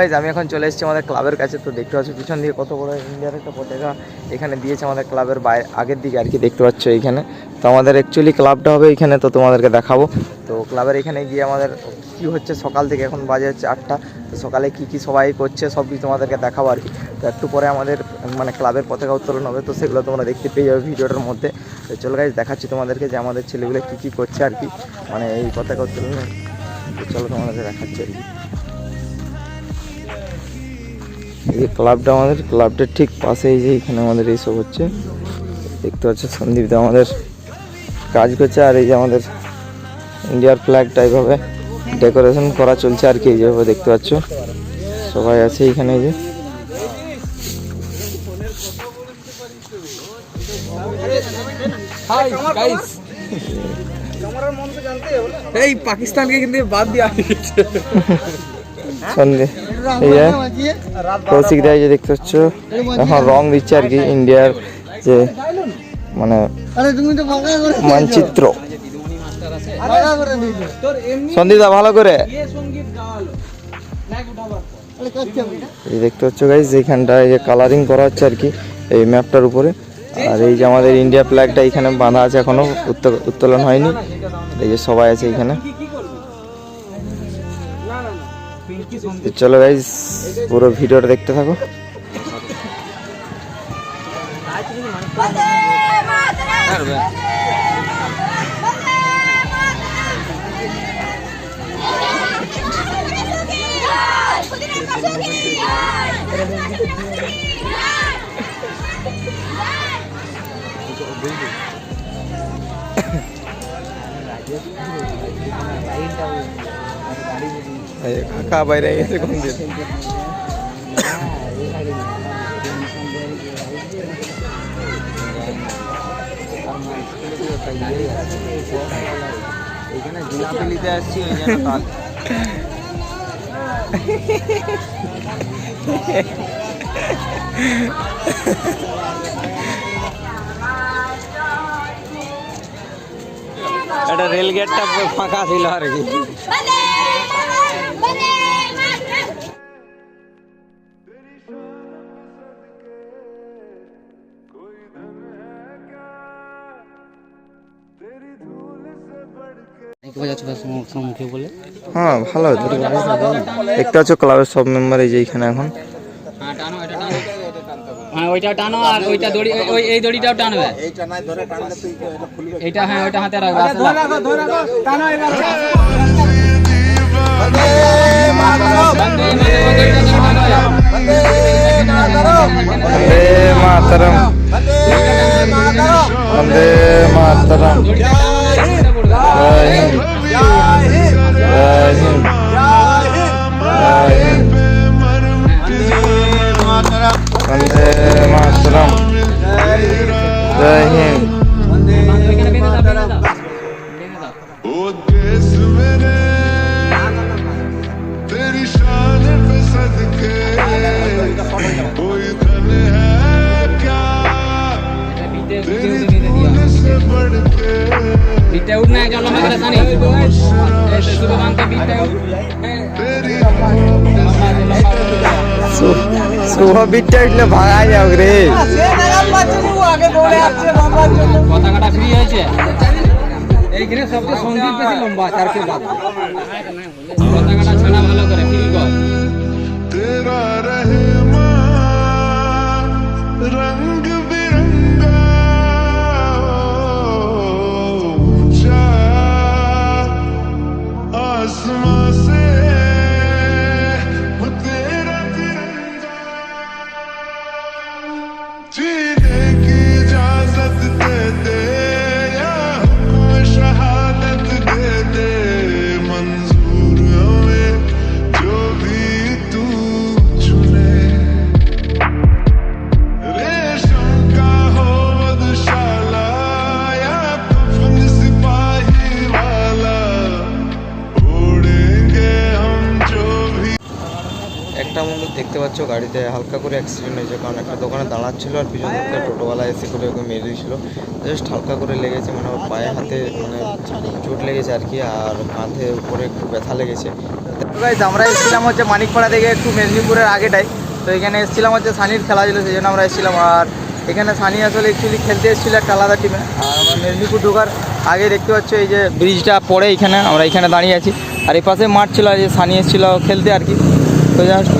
Guys আমি এখন চলে এসেছি আমাদের ক্লাবের কাছে। তো দেখতে পাচ্ছ পিছন দিকে কত বড় ইন্ডিয়ার একটা পতাকা। এখানে দিয়েছে আমাদের ক্লাবের বাইরে আগের দিকে আর কি, দেখতে পাচ্ছ এইখানে। তো আমাদের অ্যাকচুয়ালি ক্লাবটা হবে এখানে তো তোমাদেরকে দেখাবো। তো ক্লাবের এখানে গিয়ে আমাদের কি হচ্ছে, সকাল থেকে এখন বাজে হচ্ছে আটটা। তো সকালে কি কি সবাই করছে সব কিছু তোমাদেরকে দেখাবো আর কি। তো একটু পরে আমাদের মানে ক্লাবের পতাকা উত্তোলন হবে, তো সেগুলো তোমরা দেখতে পেয়ে যাবে ভিডিওটার মধ্যে। তো চলো গাইজ দেখাচ্ছি তোমাদেরকে যে আমাদের ছেলেগুলো কী কী করছে আর কি মানে এই পতাকা উত্তোলনে। চলো তোমাদেরকে দেখাচ্ছি আর কি। এই যে ক্লাবটা আমাদের ক্লাবটার ঠিক পাশে এই যে এখানে আমাদের এইসব হচ্ছে। দেখতে পাচ্ছ সন্দীপ দা আমাদের কাজ করছে আর এই যে আমাদের ইন্ডিয়ার ফ্ল্যাগটা এইভাবে ডেকোরেশন করা চলছে আর কি এই যেভাবে দেখতে পাচ্ছ। সবাই আছে এইখানে এই যে। এই পাকিস্তানকে কিন্তু বাদ দিয়ে। সন্দীপ। এই যে কৌশিক দা এই যে দেখতে পাচ্ছ এখন রং দিচ্ছে আর কি ইন্ডিয়ার যে মানে মানচিত্র ফাঁকা করে দিয়েছ। তোর এমনি সন্দীপ দা ভালো করে। এই দেখতে পাচ্ছ গাইজ এইখানটা এই যে কালারিং করা হচ্ছে আর কি এই ম্যাপটার উপরে। আর এই যে আমাদের ইন্ডিয়া ফ্ল্যাগটা এখানে বাঁধা আছে এখনও উত্তো- উত্তোলন হয়নি। এই যে সবাই আছে এখানে। চলো গাইজ পুরো ভিডিওটা দেখতে থাকো। কাকা বাইরে গেছে কোন দিন এখানে জিলাপি একটা রেল গেটটা ফাঁকা ছিল আর কি। মাতরম হ্যাঁ ভালো দেখতে পাচ্ছ ক্লাবের সব মেম্বার এই যে এখানে এখন। হ্যাঁ ওইটা টানো আর ওইটা দড়ি ওই- এই দড়িটাও টানবে এইটা হ্যাঁ ওইটা হাতে রাখবে আসলে বন্দে বিটটা উঠ না কেন আমাকে জানি শুভকান্ত বিটটা উঠ শুভ বিটটা উঠলে ভাঙা যাও রে তেরা রহমান রঙ গাড়িতে হালকা করে অ্যাক্সিডেন্ট হয়েছে, কারণ একটা দোকানে দাঁড়াচ্ছিল আর পিছন থেকে টোটোওয়ালা এসে করে ওকে মেরে দিয়েছিল। জাস্ট হালকা করে লেগেছে মানে ওর পায়ে হাতে মানে চোট লেগেছে আর কি, আর কাঁধে উপরে একটু ব্যথা লেগেছে। আমরা এসেছিলাম হচ্ছে মানিকপাড়া থেকে একটু মেদিনীপুরের আগেটাই। তো এখানে এসেছিলাম হচ্ছে সানির খেলা ছিল, সেই জন্য আমরা এসেছিলাম। আর এখানে সানি আসলে অ্যাকচুয়ালি খেলতে এসেছিল একটা আলাদা টিমে আর আমরা মেদিনীপুর ঢোকার আগে দেখতে পাচ্ছ এই যে ব্রিজটা পড়ে এখানে, আমরা এখানে দাঁড়িয়ে আছি। আর এই পাশে মাঠ ছিল, আর যে সানি এসেছিল খেলতে আর কি। তো জাস্ট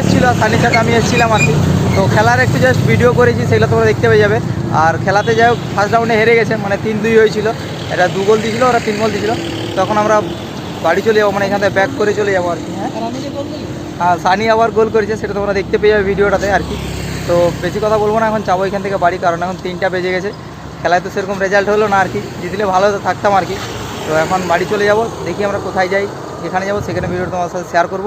এসেছিল আর সানির সাথে আমি এসেছিলাম আর কি। তো খেলার একটু জাস্ট ভিডিও করেছি, সেগুলো তোমরা দেখতে পেয়ে যাবে। আর খেলাতে যাই হোক ফার্স্ট রাউন্ডে হেরে গেছে মানে তিন দুই হয়েছিল। এটা দু গোল দিয়েছিল, ওরা তিন গোল দিয়েছিল। তখন আমরা বাড়ি চলে যাব মানে এখান থেকে ব্যাক করে চলে যাব আর কি হ্যাঁ। হ্যাঁ সানি আবার গোল করেছে, সেটা তোমরা দেখতে পেয়ে যাবে ভিডিওটাতে আর কি। তো বেশি কথা বলব না, এখন যাব এখান থেকে বাড়ি, কারণ এখন তিনটা বেজে গেছে। খেলায় তো সেরকম রেজাল্ট হলো না আর কি, জিতলে ভালো থাকতাম আর কি। তো এখন বাড়ি চলে যাব, দেখি আমরা কোথায় যাই, যেখানে যাব, সেখানে ভিডিওটা তোমার সাথে শেয়ার করব।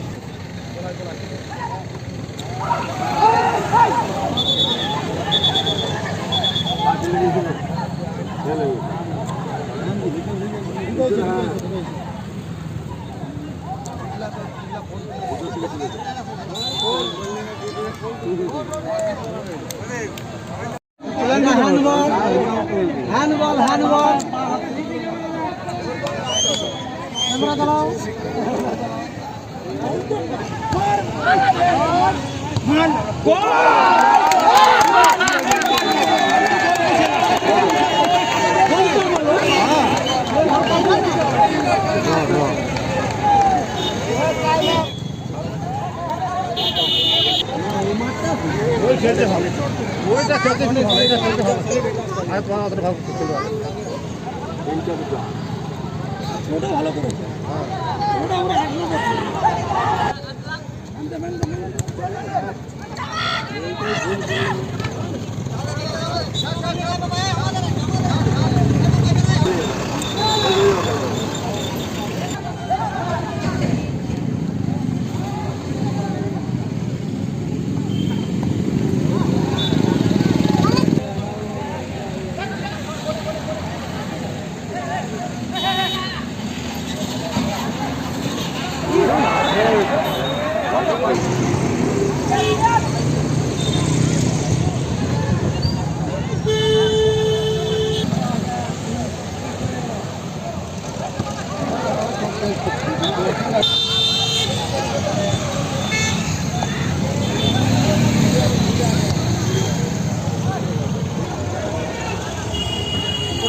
হ্যান্ডবল হ্যান্ডবল ক্যামেরা চালাও ওই খেলতে হবে ওইটা খেলতে শুনে ভালো এটা ভালো করে